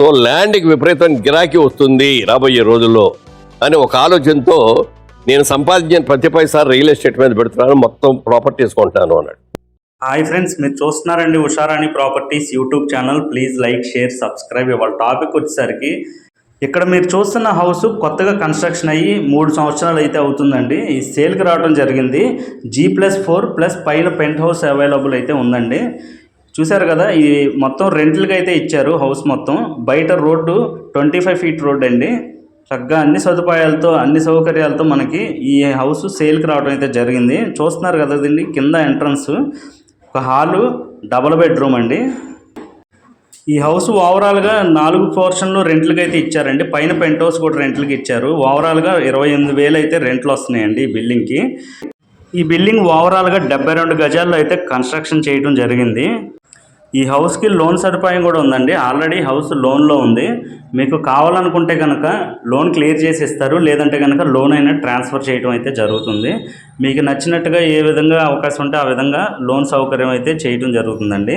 So ల్యాండ్కి విపరీతం గిరాకీ వస్తుంది రాబోయే రోజుల్లో అని ఒక ఆలోచనతో నేను సంపాదించిన ప్రతి పైసా రియల్ ఎస్టేట్ మీద పెడుతున్నాను మొత్తం ప్రాపర్టీస్ కొంటాను అన్నాడు. హాయ్ ఫ్రెండ్స్ మీరు చూస్తున్నారండి Usharani properties YouTube channel. Please like share subscribe ఇవాళ టాపిక్ వచ్చేసరికి ఇక్కడ మీరు చూస్తున్న హౌస్ కొత్తగా కన్స్ట్రక్షన్ అయ్యి మూడు సంవత్సరాలు అయితే అవుతుందండి. ఈ సేల్కి రావడం జరిగింది. జీ ప్లస్ ఫోర్ ప్లస్ పైన పెంట్ హౌస్ అవైలబుల్ అయితే ఉందండి. చూశారు కదా ఇది మొత్తం రెంట్లకి అయితే ఇచ్చారు హౌస్ మొత్తం. బయట road twenty five feet road అండి. చక్కగా అన్ని సదుపాయాలతో అన్ని సౌకర్యాలతో మనకి ఈ హౌస్ సేల్కి రావడం అయితే జరిగింది. చూస్తున్నారు కదా దీన్ని కింద ఎంట్రన్స్. ఒక హాలు డబల్ బెడ్రూమ్ అండి. ఈ హౌస్ ఓవరాల్గా నాలుగు పోర్షన్లు రెంట్లకి అయితే ఇచ్చారండి. పైన పెంట్ హౌస్ కూడా రెంట్లకి ఇచ్చారు. ఓవరాల్గా ఇరవై ఎనిమిది వేలు అయితే రెంట్లు వస్తున్నాయండి ఈ బిల్డింగ్కి. ఈ బిల్డింగ్ ఓవరాల్గా డెబ్బై రెండు గజాల్లో అయితే కన్స్ట్రక్షన్ చేయడం జరిగింది. ఈ హౌస్కి లోన్ సదుపాయం కూడా ఉందండి. ఆల్రెడీ హౌస్ లోన్లో ఉంది. మీకు కావాలనుకుంటే కనుక లోన్ క్లియర్ చేసి ఇస్తారు లేదంటే కనుక లోన్ అయినా ట్రాన్స్ఫర్ చేయడం అయితే జరుగుతుంది. మీకు నచ్చినట్టుగా ఏ విధంగా అవకాశం ఉంటే ఆ విధంగా లోన్ సౌకర్యం అయితే చేయడం జరుగుతుందండి.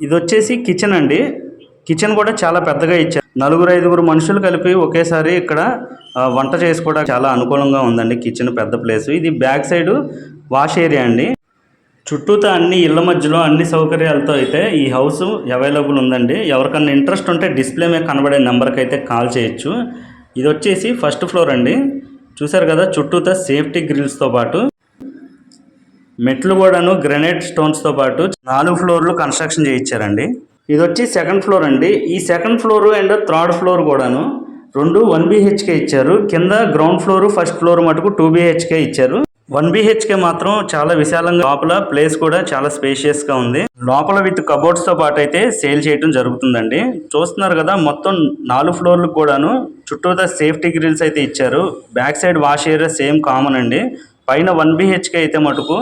ఇది వచ్చేసి కిచెన్ అండి. కిచెన్ కూడా చాలా పెద్దగా ఇచ్చారు. నలుగురు ఐదుగురు మనుషులు కలిపి ఒకేసారి ఇక్కడ వంట చేసుకోవడానికి చాలా అనుకూలంగా ఉందండి. కిచెన్ పెద్ద ప్లేస్. ఇది బ్యాక్ సైడ్ వాష్ ఏరియా అండి. చుట్టూతా అన్ని ఇళ్ళ మధ్యలో అన్ని సౌకర్యాలతో అయితే ఈ హౌస్ అవైలబుల్ ఉందండి. ఎవరికన్నా ఇంట్రెస్ట్ ఉంటే డిస్ప్లే మీద కనబడే నెంబర్కి అయితే కాల్ చేయొచ్చు. ఇది వచ్చేసి ఫస్ట్ ఫ్లోర్ అండి. చూసారు కదా చుట్టూతా సేఫ్టీ గ్రిల్స్తో పాటు మెట్లు కూడాను గ్రనైట్ స్టోన్స్తో పాటు నాలుగు ఫ్లోర్లు కన్స్ట్రక్షన్ చేయించారండి. ఇది వచ్చి సెకండ్ ఫ్లోర్ అండి. ఈ second floor and third floor కూడాను రెండు వన్ బీహెచ్కే ఇచ్చారు. కింద గ్రౌండ్ ఫ్లోర్ ఫస్ట్ ఫ్లోర్ మటుకు టూ బీహెచ్కే ఇచ్చారు. వన్ బీహెచ్కే మాత్రం చాలా విశాలంగా లోపల ప్లేస్ కూడా చాలా స్పేషియస్గా ఉంది. లోపల విత్ కబోర్డ్స్తో పాటు అయితే సేల్ చేయడం జరుగుతుందండి. చూస్తున్నారు కదా మొత్తం నాలుగు ఫ్లోర్లు కూడాను చుట్టూతా సేఫ్టీ గ్రిల్స్ అయితే ఇచ్చారు. Back side wash area same common అండి. పైన వన్ బీహెచ్కే అయితే మటుకు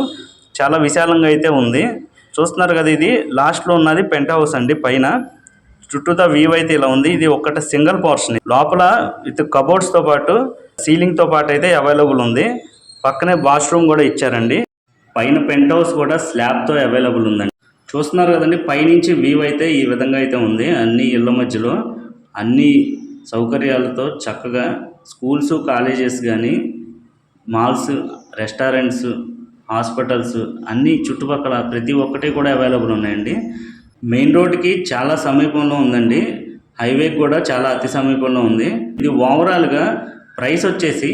చాలా విశాలంగా అయితే ఉంది. చూస్తున్నారు కదా ఇది లాస్ట్లో ఉన్నది పెంట్ హౌస్ అండి పైన. చుట్టూతా వ్యూ అయితే ఇలా ఉంది. ఇది ఒక్కట సింగిల్ పోర్షన్. లోపల విత్ కబోర్డ్స్తో పాటు సీలింగ్తో పాటు అయితే అవైలబుల్ ఉంది. పక్కనే వాష్రూమ్ కూడా ఇచ్చారండి. పైన పెంట్ హౌస్ కూడా స్లాబ్తో అవైలబుల్ ఉందండి. చూస్తున్నారు కదండి పైనుంచి వ్యూ అయితే ఈ విధంగా అయితే ఉంది. అన్ని ఇళ్ళ మధ్యలో అన్ని సౌకర్యాలతో చక్కగా స్కూల్స్ కాలేజెస్ కానీ మాల్స్ రెస్టారెంట్స్ హాస్పిటల్స్ అన్ని చుట్టుపక్కల ప్రతి ఒక్కటి కూడా అవైలబుల్ ఉన్నాయండి. మెయిన్ రోడ్కి చాలా సమీపంలో ఉందండి. హైవే కూడా చాలా అతి సమీపంలో ఉంది. ఇది ఓవరాల్గా ప్రైస్ వచ్చేసి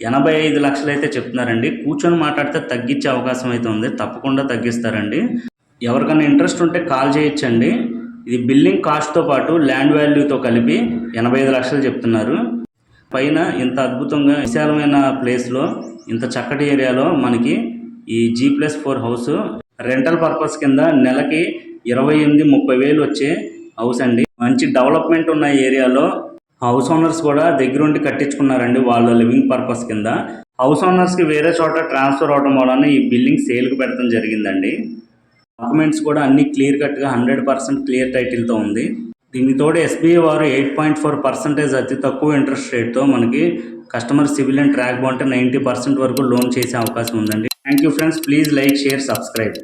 ఎనభై ఐదు లక్షలు అయితే చెప్తున్నారండి. కూర్చొని మాట్లాడితే తగ్గించే అవకాశం అయితే ఉంది. తప్పకుండా తగ్గిస్తారండి. ఎవరికైనా ఇంట్రెస్ట్ ఉంటే కాల్ చేయొచ్చండి. ఇది బిల్డింగ్ కాస్ట్తో పాటు ల్యాండ్ వాల్యూతో కలిపి ఎనభై ఐదు లక్షలు చెప్తున్నారు. పైన ఇంత అద్భుతంగా విశాలమైన ప్లేస్లో ఇంత చక్కటి ఏరియాలో మనకి ఈ G plus four house rental purpose కింద నెలకి ఇరవై ఎనిమిది ముప్పై వేలు వచ్చే హౌస్ అండి. మంచి డెవలప్మెంట్ ఉన్న ఏరియాలో హౌస్ ఓనర్స్ కూడా దగ్గరుండి కట్టించుకున్నారండి వాళ్ళ లివింగ్ పర్పస్ కింద. హౌస్ ఓనర్స్కి వేరే చోట ట్రాన్స్ఫర్ అవడం వలన ఈ బిల్డింగ్ సేల్కి పెట్టడం జరిగిందండి. డాక్యుమెంట్స్ కూడా అన్ని క్లియర్ కట్గా హండ్రెడ్ పర్సెంట్ క్లియర్ టైటిల్తో ఉంది. దీని తోడు ఎస్బీఐ వారు ఎయిట్ పాయింట్ ఫోర్ పర్సెంటేజ్ అతి తక్కువ ఇంట్రెస్ట్ రేట్తో మనకి కస్టమర్ సివిల్ అండ్ ట్రాక్ బాగుంటే నైంటీ పర్సెంట్ వరకు లోన్ చేసే అవకాశం ఉందండి. Thank you friends. Please like share subscribe.